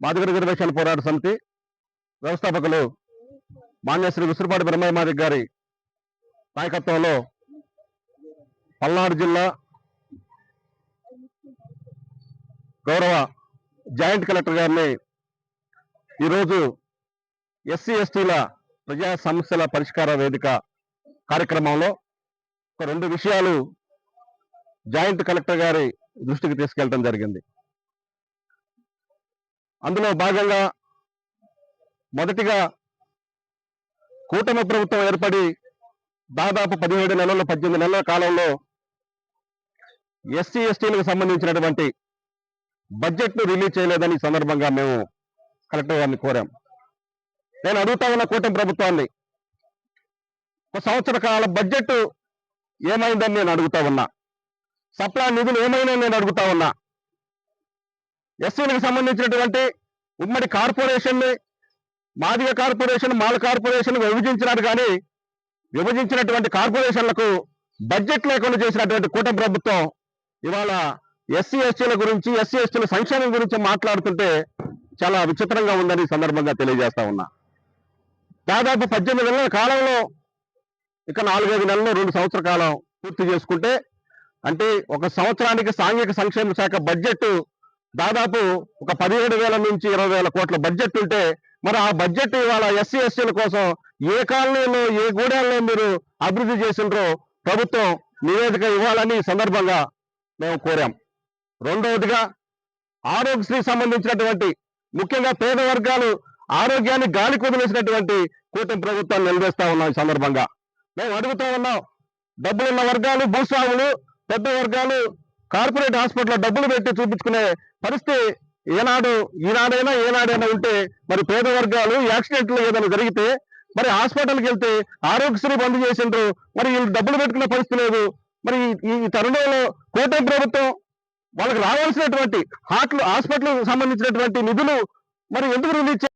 Madiga reservation పోరాట సమితి వ్యవస్థాపకులు మాన్యశ్రీ విసురుపాటి బ్రహ్మయ్య గారి నాయకత్వంలో పల్నాడు జిల్లా గౌరవ జాయింట్ కలెక్టర్ గారిని ఈరోజు ఎస్సీ ఎస్టీల ప్రజా సమస్యల పరిష్కార వేదిక కార్యక్రమంలో ఒక రెండు విషయాలు జాయింట్ కలెక్టర్ గారి దృష్టికి తీసుకెళ్ళడం జరిగింది. అందులో భాగంగా మొదటిగా కూటమి ప్రభుత్వం ఏర్పడి దాదాపు పదిహేడు నెలల పద్దెనిమిది నెలల కాలంలో ఎస్సీ ఎస్టీలకు సంబంధించినటువంటి బడ్జెట్ను రిలీజ్ చేయలేదని సందర్భంగా మేము కలెక్టర్ గారిని కోరాం. నేను అడుగుతా ఉన్న కూటమి ప్రభుత్వాన్ని ఒక సంవత్సర కాల బడ్జెట్ ఏమైందని నేను అడుగుతా ఉన్నా. సప్లా నిధులు ఏమైనా నేను అడుగుతా ఉన్నా. ఎస్సీలకు సంబంధించినటువంటి ఉమ్మడి కార్పొరేషన్ని మాదిగ కార్పొరేషన్ మాల కార్పొరేషన్ విభజించినారు కానీ విభజించినటువంటి కార్పొరేషన్లకు బడ్జెట్ లేకుండా చేసినటువంటి కూటమి ప్రభుత్వం ఇవాళ ఎస్సీ ఎస్టీల గురించి ఎస్సీ ఎస్టీల సంక్షేమం గురించి మాట్లాడుతుంటే చాలా విచిత్రంగా ఉందని సందర్భంగా తెలియజేస్తా ఉన్నా. దాదాపు పద్దెనిమిది నెలల కాలంలో ఇక నాలుగైదు నెలలు రెండు సంవత్సర కాలం పూర్తి చేసుకుంటే అంటే ఒక సంవత్సరానికి సాంఘిక సంక్షేమ శాఖ బడ్జెట్ దాదాపు ఒక పదిహేడు వేల నుంచి ఇరవై వేల కోట్ల బడ్జెట్ ఉంటే మరి ఆ బడ్జెట్ ఇవాళ ఎస్సీ ఎస్టీల కోసం ఏ కాలనీలో ఏ గూడెల్లో మీరు అభివృద్ధి చేసిండ్రో ప్రభుత్వం నివేదిక ఇవ్వాలని సందర్భంగా మేము కోరాం. రెండవదిగా ఆరోగ్యశ్రీ సంబంధించినటువంటి ముఖ్యంగా పేద వర్గాలు ఆరోగ్యాన్ని గాలి కుదిలేసినటువంటి కూటమి ప్రభుత్వాన్ని నిలదీస్తా ఉన్నాం ఈ సందర్భంగా. మేము అడుగుతా ఉన్నాం డబ్బులున్న వర్గాలు భూస్వాములు పెద్ద వర్గాలు కార్పొరేట్ హాస్పిటల్ డబ్బులు పెట్టి చూపించుకునే పరిస్థితి ఏనాడు ఈనాడైనా ఏనాడైనా ఉంటే మరి పేద వర్గాలు యాక్సిడెంట్లు ఏదైనా జరిగితే మరి హాస్పిటల్కి వెళ్తే ఆరోగ్యశ్రీ బంద్ చేసిండ్రు. మరి వీళ్ళు డబ్బులు పెట్టుకునే పరిస్థితి లేదు. మరి ఈ- తరుణంలో కూటమి ప్రభుత్వం వాళ్ళకి రావాల్సినటువంటి హాట్లు హాస్పిటల్ సంబంధించినటువంటి నిధులు మరి ఎందుకు రిలీజ్